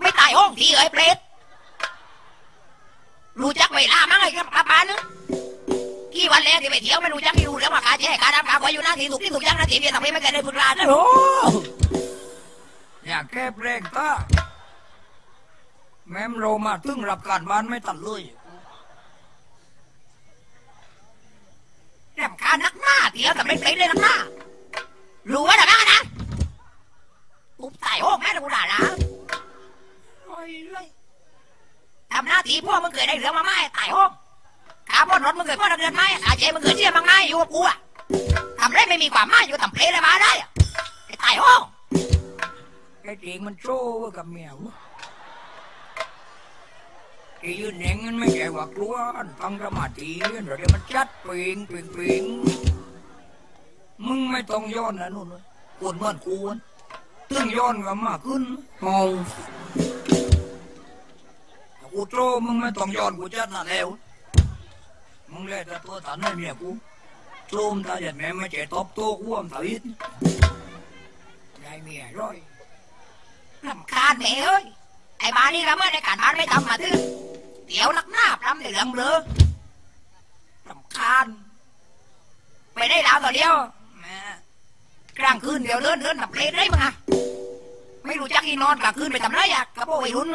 ไม่ตายห้องทีเอ้ยเปรตรู้จักเวลามั้งไอ้กลับบ้านนึงกี่วันแล้วที่ไปเที่ยวไม่รู้จักที่รู้แล้วว่าการแช่การดำการไว้อยู่หน้าที่ถูกที่ถูกยังหน้าที่เพียงทำให้ไม่เคยได้ฝึกงานนะโอ้อยากแก้เพลงตาแม้มโรมาถึงรับการบ้านไม่ตัดเลยรำคาญนักหน้าเที่ยวแต่ไม่เป็นเลยนักหน้ารู้ว่าแต่แม่นะ ปุ๊บตายห้แม่กูด่าละไอ้ไรทำหน้าที่พวกมึงเคยได้เหลืองมาไหมตายห้องขาบนรถมึงเคยพ่อนักเรียนไหมขาเจมึงเคยเชี่ยมังไหมอยู่กับกูอะทำไรไม่มีความหมายอยู่ทำเพลอะไรมาได้ตายห้องไอ้เด็กมันโจ้กับเมียวไอ้ยืนเน่งมันไม่ใช่ว่ากลัวอันตั้งมาธิเดี๋ยวมันจัดเปล่งเปล่งเปลงมึงไม่ต้องย้อนนะนู่นเลยกวนเหมือนกูน ตึงย้อนก็มากขึ้นมองกูโจ้มึงไม่ต้องย้อนกูจัดน่ะแล้วมึงเล่นแต่ตัวตันให้เมียกูโจมตาหยัดแม่ไม่เจ็ตบโต้กูอะตาอิดยายเมียร้อยรำคาญแม่เอ้ยไอ้บ้านนี่ละเมื่อในการบ้านไม่ทำมาถึงเดี๋ยวนักหน้าพรำเหลืองเบลอรำคาญไปได้ดาวตัวเดียว กลางคืนเดี๋ยวเดินเดินแบบเลนได้มั้งอะไม่รู้จักอีนอนกลางคืนไปทำไรอะกระโปรงวัยรุ่น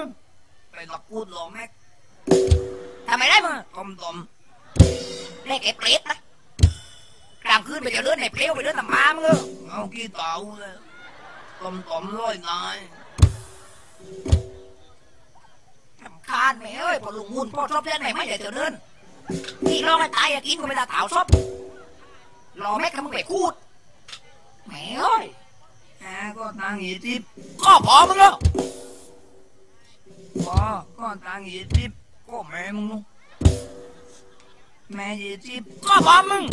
ไปตะกูดหลอกแม็กทำไมได้มั้งต้มต้มเล่นไอ้เปรตนะกลางคืนไปเดี๋ยวเดินในเพลวไปเดินตามามึงเอเอาขี้เต่าเลยตมต้มร้อยนายรำคาญแม่เอ้ยพอลุงมุ่นพ่อชอบเล่นไหนไม่เดี๋ยวเดินนี่ลองให้ตายอะกินก็ไม่ได้เต่าชอบรอแม่กับมึงไปคูด แม่เอ้ยแม่ก็ตังยี่สิบก็พอมึงเออพ่อก็ตังยี่สิบก็แม่มึงแม่ยี่สิบก็พอมึง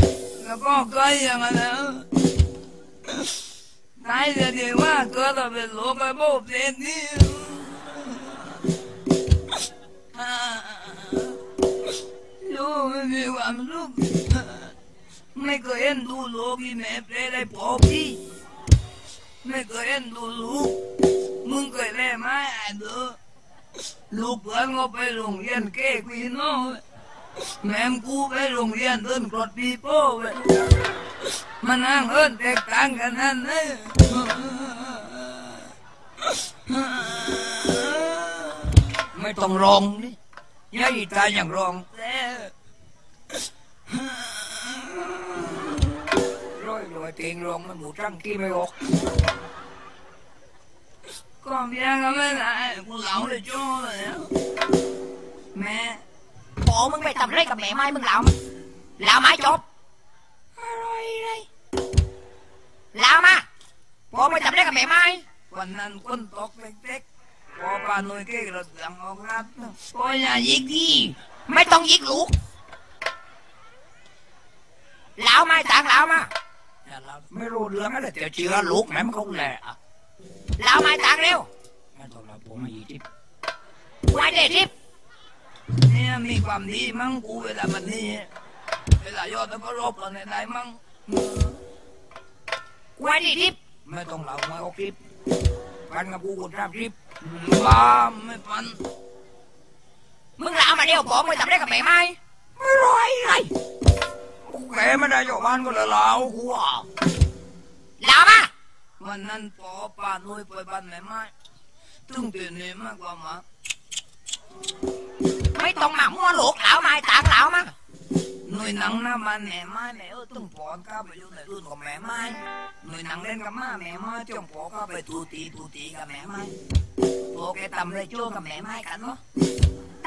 แล้วก็เคยอย่างนั้นนะนายจะดีว่าเกิดเราเป็นโลกไอ้โบเด็นี่ ไม่เคยเห็นดูลูกที่แม่เปรได้พอพี่ไม่เคยเห็นดูลูกมึงเคยเล่ไหมไอ้เด้อลูกเพื่อนก็ไปโรงเรียนเก้กวีโน่แม่มกูไปโรงเรียนเดินกรดปีโป้เว้ยมันนั่งเอิ้นแตกต่างกันนั่นเลยไม่ต้องร้องนี่ยายตาอย่างร้องแต่ ร้อยรอยเตียงร้องมันหมูจังกี้ไม่ออกก็เมียก็ไม่ได้กูเหลาเลยจ้อเลยอะแม่พอมึงไปทำไรกับแม่ไม้มึงแล้วแล้ว ไม้จบอะไรเลยแล้วมาพอไปทำไรกับแม่ไม้วันนั้นคนตกเล็กๆพอปาหน่วยเก้กระเสียงออกรัดพออย่ายิกดีไม่ต้องยิกลูกแล้วไม้ต่างแล้วมาอย่าเราไม่รู้เรื่องอะไรแต่เชื่อลูกแม่มันเขาแหละอะแล้วไม้ต่างเร็วไม่ต้องรับผมมาอีกทีไว้เด็ดทิพเนี่ยมีความดีมั้งกูเวลามันนี่เวลายอดแล้วก็รบกันในได้มั้งไว้ดีทิพไม่ต้องเหล่ามาเอาคลิปปันกับกูกดรับคลิปบ้าไม่ปันมึงแล้วมาเร็วบอกไปทำไรกับแม่ไม้ไม่ร้อยไรกูแก ไม่ได้จากบ้านก็เลยเหล่ากูอะแล้วมาวันนั้นพอป่านุ้ยไปบ้านแม่ไม้ตึงเตือนเนี่ยมากกว่ามาไม่ต้องมามั่วลูกแล้วไม้ต่างแล้วมาหน่วยหนังหน้ามันแม่ไม้แม่เออตึงปอนก้าไปอยู่ในรุ่นของแม่ไม้หน่วยหนังเล่นกับมาแม่ไม้จ้องปอก้าไปตูตีตูตีกับแม่ไม้โอเคตำเลยโจ้กับแม่ไม้กันเนาะ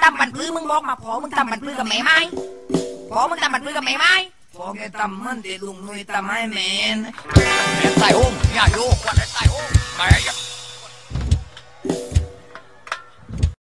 ตำบันพื้มึงบอกมาพอมึงตำบันพื้กับแม่ไม้พอมึงตำบันพื้กับแม่ไม้ พอแกตำมันตีลุงหนุ่ยตำให้